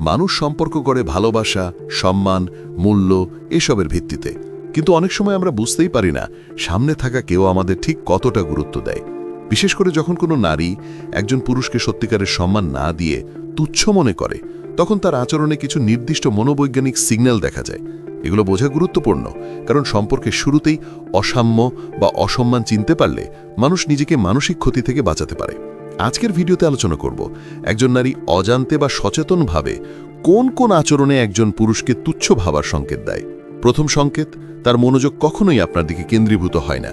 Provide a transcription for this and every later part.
মানুষ সম্পর্ক করে ভালোবাসা, সম্মান, মূল্য এসবের ভিত্তিতে। কিন্তু অনেক সময় আমরা বুঝতেই পারি না, সামনে থাকা কেউ আমাদের ঠিক কতটা গুরুত্ব দেয়। বিশেষ করে যখন কোনো নারী একজন পুরুষকে সত্যিকারের সম্মান না দিয়ে তুচ্ছ মনে করে, তখন তার আচরণে কিছু নির্দিষ্ট মনোবৈজ্ঞানিক সিগন্যাল দেখা যায়। এগুলো বোঝা গুরুত্বপূর্ণ, কারণ সম্পর্কের শুরুতেই অসাম্য বা অসম্মান চিনতে পারলে মানুষ নিজেকে মানসিক ক্ষতি থেকে বাঁচাতে পারে। আজকের ভিডিওতে আলোচনা করব একজন নারী অজান্তে বা সচেতনভাবে কোন কোন আচরণে একজন পুরুষকে তুচ্ছ ভাবার সংকেত দেয়। প্রথম সংকেত, তার মনোযোগ কখনোই আপনার দিকে কেন্দ্রীভূত হয় না।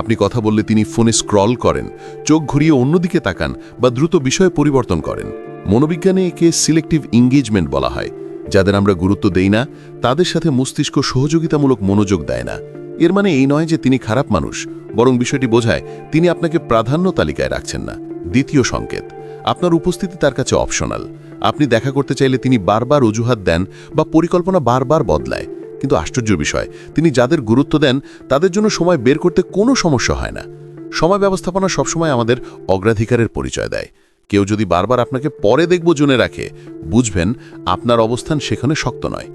আপনি কথা বললে তিনি ফোনে স্ক্রল করেন, চোখ ঘুরিয়ে অন্যদিকে তাকান বা দ্রুত বিষয় পরিবর্তন করেন। মনোবিজ্ঞানে একে সিলেক্টিভ ইংগেজমেন্ট বলা হয়, যাদের আমরা গুরুত্ব দেই না, তাদের সাথে মস্তিষ্ক সহযোগিতামূলক মনোযোগ দেয় না। এর মানে এই নয় যে তিনি খারাপ মানুষ, বরং বিষয়টি বোঝায় তিনি আপনাকে প্রাধান্য তালিকায় রাখছেন না। দ্বিতীয় সংকেত। আপনার উপস্থিতি তার কাছে অপশনাল আপনি দেখা করতে চাইলে তিনি বারবার অজুহাত দেন বা পরিকল্পনা বারবার বদলায়। কিন্তু আশ্চর্য বিষয়, তিনি যাদের গুরুত্ব দেন, তাদের জন্য সময় বের করতে কোনো সমস্যা হয় না। সময় ব্যবস্থাপনা সবসময় আমাদের অগ্রাধিকারের পরিচয় দেয়। কেউ যদি বারবার আপনাকে পরে দেখব জোনে রাখে, বুঝবেন আপনার অবস্থান সেখানে শক্ত নয়।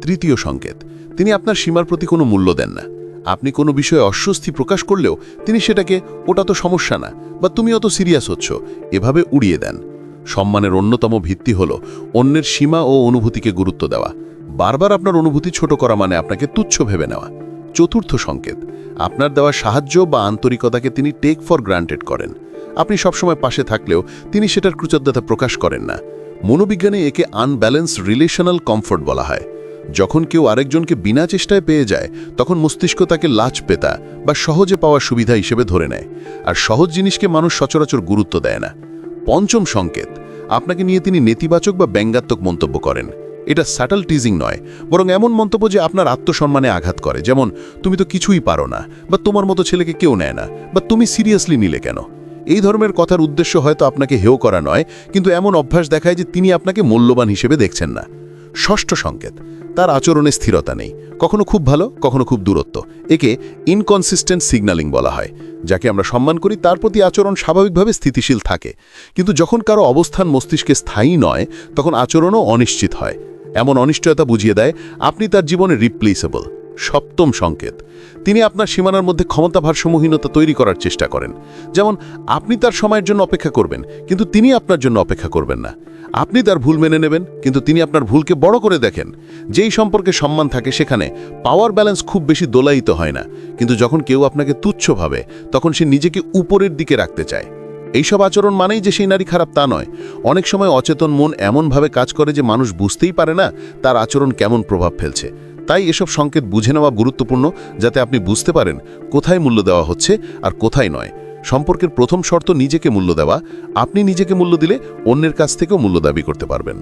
তৃতীয় সংকেত, তিনি আপনার সীমার প্রতি কোনো মূল্য দেন না। আপনি কোনো বিষয়ে অস্বস্তি প্রকাশ করলেও তিনি সেটাকে, ওটা তো সমস্যা না, বা তুমি অত সিরিয়াস হচ্ছ, এভাবে উড়িয়ে দেন। সম্মানের অন্যতম ভিত্তি হল অন্যের সীমা ও অনুভূতিকে গুরুত্ব দেওয়া। বারবার আপনার অনুভূতি ছোট করা মানে আপনাকে তুচ্ছ ভেবে নেওয়া। চতুর্থ সংকেত, আপনার দেওয়া সাহায্য বা আন্তরিকতাকে তিনি টেক ফর গ্রান্টেড করেন। আপনি সবসময় পাশে থাকলেও তিনি সেটার কৃতজ্ঞতা প্রকাশ করেন না। মনোবিজ্ঞানে একে আনব্যালেন্স রিলেশনাল কমফোর্ট বলা হয়। যখন কেউ আরেকজনকে বিনা চেষ্টায় পেয়ে যায়, তখন মস্তিষ্ক তাকে লাচ পেতা বা সহজে পাওয়ার সুবিধা হিসেবে ধরে নেয়। আর সহজ জিনিসকে মানুষ সচরাচর গুরুত্ব দেয় না। পঞ্চম সংকেত, আপনাকে নিয়ে তিনি নেতিবাচক বা ব্যঙ্গাত্মক মন্তব্য করেন। এটা স্যাটল টিজিং নয়, বরং এমন মন্তব্য যে আপনার আত্মসম্মানে আঘাত করে। যেমন, তুমি তো কিছুই পারো না, বা তোমার মতো ছেলেকে কেউ নেয় না, বা তুমি সিরিয়াসলি নিলে কেন? এই ধর্মের কথার উদ্দেশ্য হয়তো আপনাকে হেও করা নয়, কিন্তু এমন অভ্যাস দেখায় যে তিনি আপনাকে মূল্যবান হিসেবে দেখছেন না। ষষ্ঠ সংকেত। তার আচরণে স্থিরতা নেই। কখনো খুব ভালো, কখনো খুব দূরত্ব। একে ইনকনসিস্টেন্ট সিগন্যালিং বলা হয়, যাকে আমরা সম্মান করি, তার প্রতি আচরণ স্বাভাবিকভাবে স্থিতিশীল থাকে। কিন্তু যখন কারও অবস্থান মস্তিষ্কে স্থায়ী নয়, তখন আচরণও অনিশ্চিত হয়। এমন অনিশ্চয়তা বুঝিয়ে দেয়, আপনি তার জীবনে রিপ্লেসেবল সপ্তম সংকেত। তিনি আপনার সীমানার মধ্যে ক্ষমতা ভারসাম্যহীনতা তৈরি করার চেষ্টা করেন। যেমন, আপনি তার সময়ের জন্য অপেক্ষা করবেন, কিন্তু তিনি আপনার জন্য অপেক্ষা করবেন না। আপনি তার ভুল মেনে নেবেন, কিন্তু তিনি আপনার ভুলকে বড় করে দেখেন। যেই সম্পর্কে সম্মান থাকে সেখানে পাওয়ার ব্যালেন্স খুব বেশি দোলায়িত হয় না, কিন্তু যখন কেউ আপনাকে তুচ্ছ ভাবে, তখন সে নিজেকে উপরের দিকে রাখতে চায়। এইসব আচরণ মানেই যে সেই নারী খারাপ তা নয়। অনেক সময় অচেতন মন এমনভাবে কাজ করে যে মানুষ বুঝতেই পারে না তার আচরণ কেমন প্রভাব ফেলছে। তাই এসব সংকেত বুঝে নেওয়া গুরুত্বপূর্ণ যাতে আপনি বুঝতে পারেন কোথায় মূল্য দেওয়া হচ্ছে আর কোথায় নয়। সম্পর্কের প্রথম শর্ত নিজেকে মূল্য দেওয়া। আপনি নিজেকে মূল্য দিলে অন্যের কাছ থেকেও মূল্য দাবি করতে পারবেন।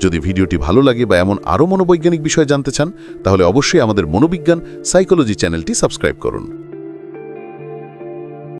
যদি ভিডিওটি ভালো লাগে বা এমন আরও মনোবৈজ্ঞানিক বিষয় জানতে চান, তাহলে অবশ্যই আমাদের মনোবিজ্ঞান সাইকোলজি চ্যানেলটি সাবস্ক্রাইব করুন।